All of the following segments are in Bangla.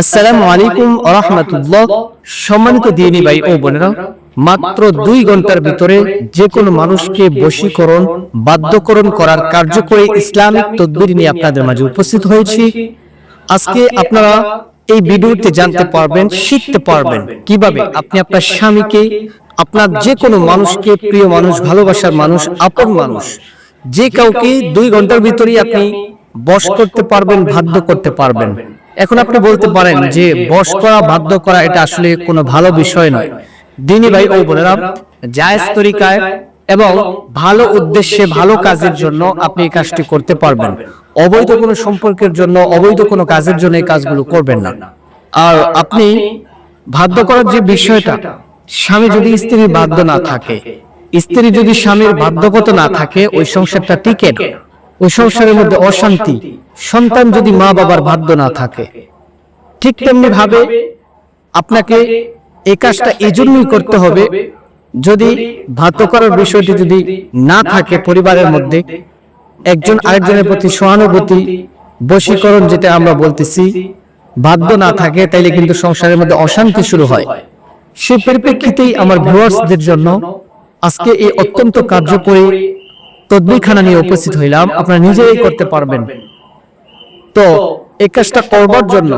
আসসালামু আলাইকুম রহমতুল্লাহ সম্মানিত দিনী ভাই ও বোনেরা মাত্র দুই ঘণ্টার ভিতরে যে কোনো মানুষকে বশীকরণ বাধ্যকরণ করার কার্যকরী ইসলামিক তদবির নিয়ে আপনাদের মাঝে উপস্থিত হয়েছি। আজকে আপনারা এই ভিডিওতে জানতে পারবেন শিখতে পারবেন। কীভাবে আপনি আপনার স্বামীকে আপনার যে কোনো মানুষকে প্রিয় মানুষ ভালোবাসার মানুষ আপন মানুষ যে কাউকে দুই ঘণ্টার ভিতরেই আপনি বশ করতে পারবেন বাধ্য করতে পারবেন। এখন আপনি বলতে পারেন যে বস করা বাধ্য করা এটা আসলে কোনো ভালো বিষয় নয়। দিনী ভাই ও বোনেরা জায়েজ তরিকায় এবং ভালো উদ্দেশ্যে ভালো কাজের জন্য আপনি এই কাজটি করতে পারবেন। অবৈধ কোনো সম্পর্কের জন্য অবৈধ কোনো কাজের জন্য এই কাজগুলো করবেন না। আর আপনি বাধ্য করার যে বিষয়টা স্বামী যদি স্ত্রী বাধ্য না থাকে স্ত্রী যদি স্বামীর বাধ্যগত না থাকে ওই সংসারটা টিকে না ওই সংসারের মধ্যে অশান্তি। সন্তান যদি মা বাবার বাধ্য না থাকে ঠিক তেমনি ভাবে আপনাকে এই কাজটা এই জন্যই করতে হবে। যদি বাধ্য করার বিষয়টি যদি না থাকে পরিবারের মধ্যে একজন আরেকজনের প্রতি সহানুভূতি বশীকরণ যেটা আমরা বলতেছি বাধ্য না থাকে তাইলে কিন্তু সংসারের মধ্যে অশান্তি শুরু হয়। সে পরিপ্রেক্ষিতেই আমার ভিউয়ার্সদের জন্য আজকে এই অত্যন্ত কার্যকরী তদবিরখানা নিয়ে উপস্থিত হইলাম। আপনারা নিজেই করতে পারবেন। তো এই কাজটা করবার জন্য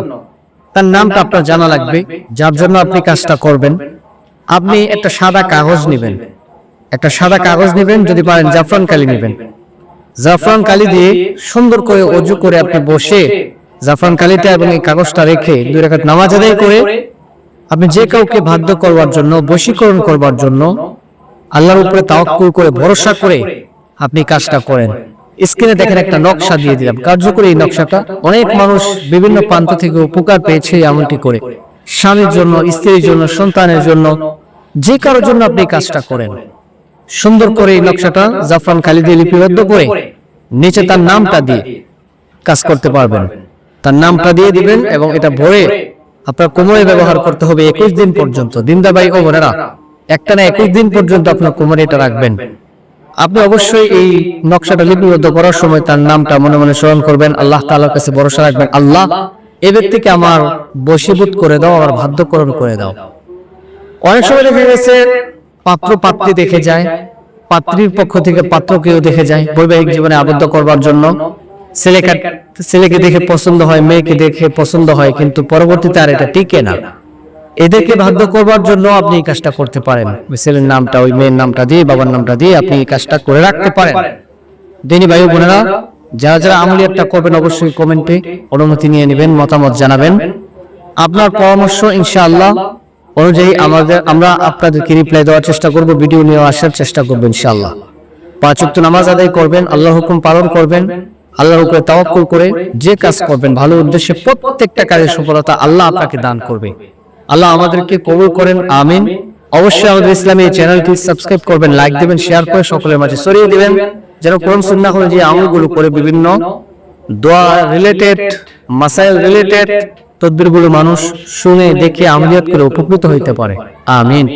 তার নামটা আপনার জানা লাগবে। যার জন্য আপনি কাজটা করবেন। আপনি একটা সাদা কাগজ নেবেন। একটা সাদা কাগজ নেবেন যদি পারেন জাফরান কালি নেবেন। জাফরান কালি দিয়ে সুন্দর করে অজু করে আপনি বসে জাফরান কালিটা এবং এই কাগজটা রেখে দুই রাকাত নামাজ আদায় করে আপনি যে কাউকে বাধ্য করবার জন্য বশীকরণ করবার জন্য আল্লাহর উপরে তাওয়াক্কুল করে ভরসা করে আপনি কাজটা করেন। স্ক্রিনে দেখেন একটা নকশা দিয়ে দিলাম। কার্যকরী এই নকশাটা অনেক মানুষ বিভিন্ন প্রান্ত থেকে উপকার পেয়েছে এমনটি করে। স্বামীর জন্য, স্ত্রীর জন্য, সন্তানের জন্য, যে কারোর জন্য আপনি কাজটা করেন। সুন্দর করে এই নকশাটা জাফরান খালি দিয়ে লিপিবদ্ধ করে নিচে তার নামটা দিয়ে কাজ করতে পারবেন। তার নামটা দিয়ে দিবেন এবং এটা ভরে আপনার কোমরে ব্যবহার করতে হবে একুশ দিন পর্যন্ত। দিনদাবাই ও বোনেরা, একটা না একুশ দিন পর্যন্ত আপনার কোমরে এটা রাখবেন। আপনি অবশ্যই এই নকশাটা লিপিবদ্ধ করার সময় তার নামটা মনে মনে স্মরণ করবেন। আল্লাহ তাআলার কাছে ভরসা রাখবেন, আল্লাহ, এ ব্যক্তিকে আমার বশীভূত করে দাও, আমার বাধ্যকরণ করে দাও। অনেক সময় দেখা গেছে, পাত্র পাত্রী দেখে যায়, পাত্রীর পক্ষ থেকে পাত্রকেও দেখে যায়, বৈবাহিক জীবনে আবদ্ধ করবার জন্য। ছেলেকে দেখে পছন্দ হয়, মেয়েকে দেখে পছন্দ হয়, কিন্তু পরবর্তীতে আর এটা টিকে না। এদেরকে বাধ্য করবার জন্য আপনি এই কাজটা করতে পারেন। ছেলের নামটা ওই মেয়ের নামটা দিয়ে বাবার নামটা দিয়ে আপনি এই কাজটা করে রাখতে পারেন। দিনী ভাই বোনেরা যারা যারা আমলিয়াতটা করবেন অবশ্যই কমেন্টে অনুমতি নিয়ে নেবেন মতামত জানাবেন। আপনার পরামর্শ ইনশাআল্লাহ অনুযায়ী আমাদের আমরা আপনাদেরকে রিপ্লাই দেওয়ার চেষ্টা করব ভিডিও নিয়ে আসার চেষ্টা করব ইনশাআল্লাহ। পাঁচ ওয়াক্ত নামাজ আদায় করবেন আল্লাহ হুকুম পালন করবেন আল্লাহর উপরে তাওয়াক্কুল করে যে কাজ করবেন ভালো উদ্দেশ্যে প্রত্যেকটা কাজের সফলতা আল্লাহ আপনাকে দান করবে। আল্লাহ আমাদেরকে কবুল করেন, আমিন। অবশ্যই আমাদের ইসলামী চ্যানেলটি সাবস্ক্রাইব করবেন, লাইক দিবেন, শেয়ার করে সকলের মাঝে ছড়িয়ে দিবেন, যেন কোরআন সুন্নাহ যে আমলগুলো করে বিভিন্ন দোয়া রিলেটেড মাসাইল রিলেটেড তদ্বিরগুলো মানুষ শুনে, দেখে, আমলিয়াত করে উপকৃত হইতে পারে। আমিন।